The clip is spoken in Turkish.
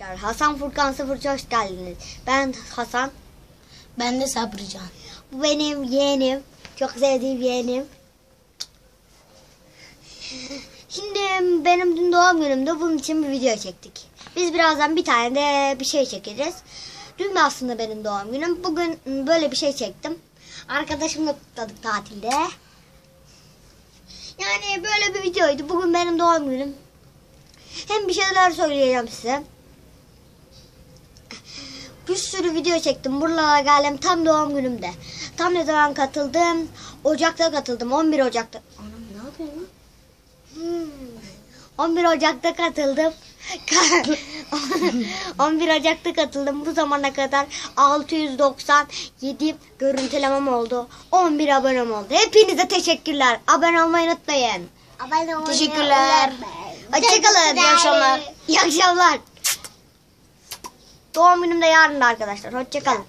Arkadaşlar Hasan Furkan Sıfır'ca hoş geldiniz. Ben Hasan. Ben de Sabrican. Bu benim yeğenim. Çok sevdiğim yeğenim. Şimdi benim dün doğum günümde bunun için bir video çektik. Biz birazdan bir tane de bir şey çekeceğiz. Dün de aslında benim doğum günüm. Bugün böyle bir şey çektim. Arkadaşımla kutladık tatilde. Yani böyle bir videoydu. Bugün benim doğum günüm. Hem bir şeyler söyleyeceğim size. Bir sürü video çektim. Buralara geldim tam doğum günümde. Tam ne zaman katıldım? Ocak'ta katıldım. 11 Ocak'ta. Anam ne yapıyorsun lan? Hmm. 11 Ocak'ta katıldım. 11 Ocak'ta katıldım. Bu zamana kadar 697 görüntülemem oldu. 11 abonem oldu. Hepinize teşekkürler. Abone olmayı unutmayın. Abone olmayı Teşekkürler. Hoşçakalın. İyi akşamlar. İyi akşamlar. Doğum günüm de yarın da arkadaşlar. Hoşçakalın.